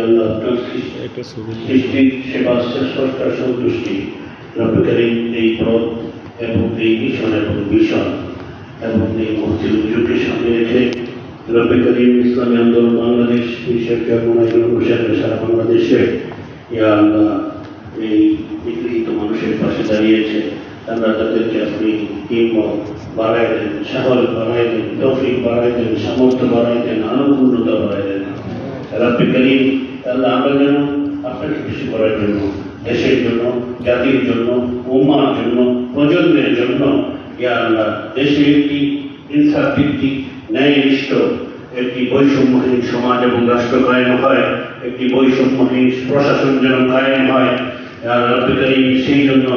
আল্লাহ সৃষ্টির সেবা সন্তুষ্টি রব্বে এই পথ এবং এই মিশন এবং মিশন এবং এই মসজিদ যুগের সামনে রেখে রব্বে করিম ইসলামী আন্দোলন বাংলাদেশ বিশ্বের জন্মনায় হোসেন সারা বাংলাদেশে ইয়া আল্লাহ এই নিগৃহীত মানুষের পাশে দাঁড়িয়েছে। আল্লাহ তাদেরকে আপনি হিম্মত বাড়াই দেন সাহস বাড়াই দেন তৌফিক বাড়াই দেন সামর্থ্য বাড়াই দেন আনুপূর্ণতা বাড়াই দেন। রাব্বি করিম আল্লাহ আমরা যেন আপনাকে খুশি করার জন্য, দেশের জন্য, জাতির জন্য, উম্মার জন্য, প্রজন্মের জন্য, ইয়া আল্লাহ, দেশে একটি ইনসাফ ভিত্তিক ন্যায়নিষ্ঠ একটি বৈষম্যহীন সমাজ এবং রাষ্ট্র কায়েম হয়, একটি বৈষম্যহীন প্রশাসন যেন কায়েম হয় রাব্বি সেই জন্য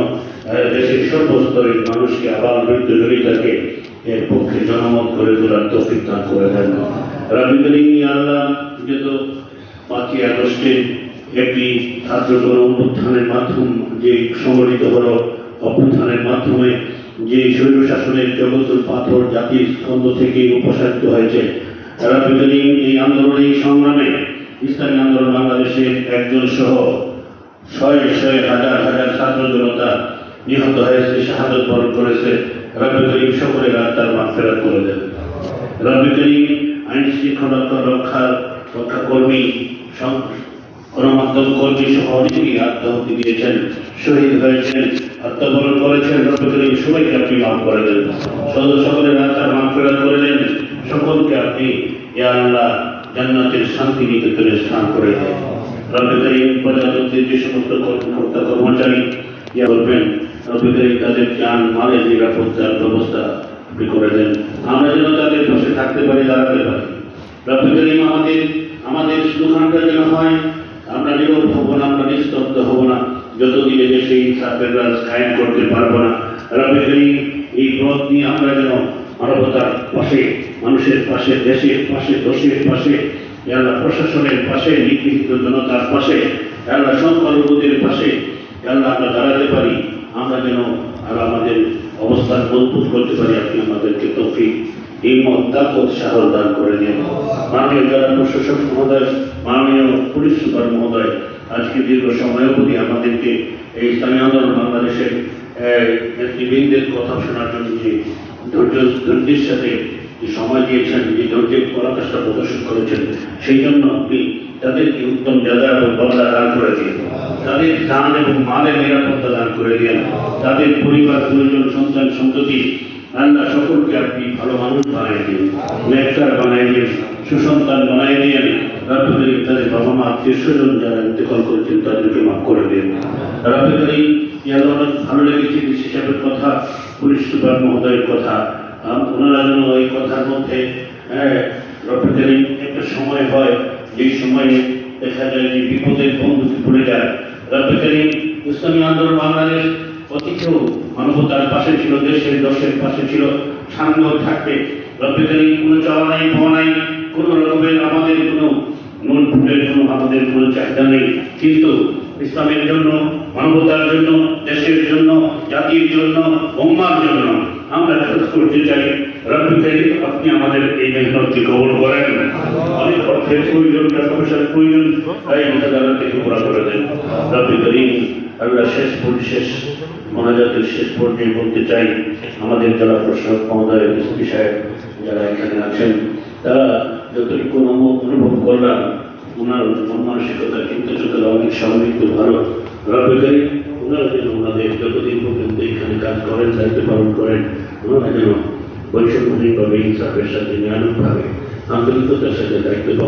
দেশের সর্বস্তরের মানুষকে আবার মৃত্যু জড়িতাকে এর পক্ষে জনমত করে তোলার তৌফিক দান করে দেন। রাব্বি করিম আল্লাহ যেহেতু পাঁচই আগস্টে একটি ছাত্র গণ অভ্যুত্থানের মাধ্যম যে সংগঠিত হলো, অভ্যুত্থানের মাধ্যমে যে শৈল শাসনের জগতুল পাথর জাতির স্কন্ধ থেকে উপসারিত হয়েছে। তারা বিকালীন এই আন্দোলনে, এই সংগ্রামে ইসলামী আন্দোলন বাংলাদেশের একজন সহ শয়ে শয়ে হাজার হাজার ছাত্র জনতা নিহত হয়েছে, শাহাদত বরণ করেছে। রবি করিম সকলের আত্মার মাফেরাত করে দেন। রবি করিম আইন শৃঙ্খলা রক্ষার রক্ষা কর্মী গণমাধ্যম কর্মী সহ অনেকেই আত্মাহুতি দিয়েছেন, শহীদ হয়েছেন, আত্মবরণ করেছেন। রবি করিম সবাইকে আপনি মাফ করে দেন। সদ সকলের আত্মার মাফেরাত করে দেন। সকলকে আপনি ইয়া আল্লাহ জান্নাতের শান্তি নিকেতনে স্থান করে দেন। রবি করিম প্রজাতন্ত্রের যে সমস্ত কর্মকর্তা কর্মচারী ইয়া করবেন রবি করিম তাদের যান মালের নিরাপত্তার ব্যবস্থা আপনি করে দেন। আমরা যেন তাদের পাশে থাকতে পারি, দাঁড়াতে পারি। রবি আমাদের আমাদের স্লোগানটা যেন হয়, আমরা নীরব হব না, আমরা নিস্তব্ধ হব না। যতদিন দেশে ইনসাফের রাজ কায়েম করতে পারব না রবি এই পথ নিয়ে আমরা যেন মানবতার পাশে, মানুষের পাশে, দেশের পাশে, দোষের পাশে, আল্লাহ প্রশাসনের পাশে, নিগৃহীত জনতার পাশে, আল্লাহ সংখ্যালঘুদের পাশে, আল্লাহ আমরা দাঁড়াতে পারি। আমরা যেন আর আমাদের অবস্থান মজবুত করতে পারি, আপনি আমাদেরকে তৌফিক, হিম্মত তাকত সাহস দান করে দিন। মাননীয় জেলা প্রশাসক মহোদয়, মাননীয় পুলিশ সুপার মহোদয়, আজকে দীর্ঘ সময় অবধি আমাদেরকে এই ইসলামী আন্দোলন বাংলাদেশের নেতৃবৃন্দের কথা শোনার জন্য যে ধৈর্য, ধৈর্যের সাথে যে সময় দিয়েছেন, যে ধৈর্যের পরাকাষ্ঠা প্রদর্শন করেছেন, সেই জন্য আপনি তাদেরকে উত্তম জায়গা এবং বদলা দান করে দিন। তাদের দান এবং মালের নিরাপত্তা দান করে দিন তাদের পরিবার, পরিজন, সন্তান, সন্ততি, আল্লাহ সকলকে আপনি ভালো মানুষ বানাই দিন। নেকটার বানাই দিন, সুসন্তান বানাই দিন রাব্বুল তাদের বাবা মা আত্মীয় স্বজন যারা ইন্তেকাল করেছেন, তাদেরকে মাফ করে দিন। রাব্বুল ইয়াল্লাহ অনেক ভালো লেগেছে, বিশেষ কথা, পুলিশ সুপার মহোদয়ের কথা। ওনারা যেন এই কথার মধ্যে হ্যাঁ একটা সময় হয়, যেই সময়ে দেখা যায় যে বিপদের বন্ধুকে ভুলে যায়। রব্বুল করিম ইসলামী আন্দোলন বাংলাদেশ অতীতেও মানবতার পাশে ছিল, দেশের দশের পাশে ছিল সামনেও থাকবে। করিম কোনো চাওয়া নাই, পাওয়া নাই, কোনো রকমের আমাদের কোনো মূল ফুলের জন্য আমাদের কোনো চাহিদা নেই। কিন্তু ইসলামের জন্য, মানবতার জন্য, দেশের জন্য, জাতির জন্য, উম্মার জন্য আমরা কাজ করতে চাই রব্বি করিম আপনি আমাদের এই মেহনতকে কবল করেন। অনেক অর্থের প্রয়োজন, টাকা পয়সার প্রয়োজন, তাই মোটাদারা থেকে পুরা করে দেন রব্বি করিম আল্লাহ শেষ পরিশেষ মোনাজাতের শেষ পর্যায়ে বলতে চাই, আমাদের জেলা প্রশাসক মহোদয়, এসপি সাহেব যারা এখানে আছেন, তারা যতটুকু অনুভব করলাম, ওনার মন মানসিকতা কিন্তু চেতনা অনেক সমৃদ্ধ ভালো রব্বি করিম, ওনারা যেন ওনাদের যতদিন পর্যন্ত এখানে কাজ করেন, দায়িত্ব পালন করেন ওনারা যেন বৈষম্যহীনভাবে ইনসাফের সাথে নিরানভাবে আন্তরিকতার সাথে দায়িত্ব পালন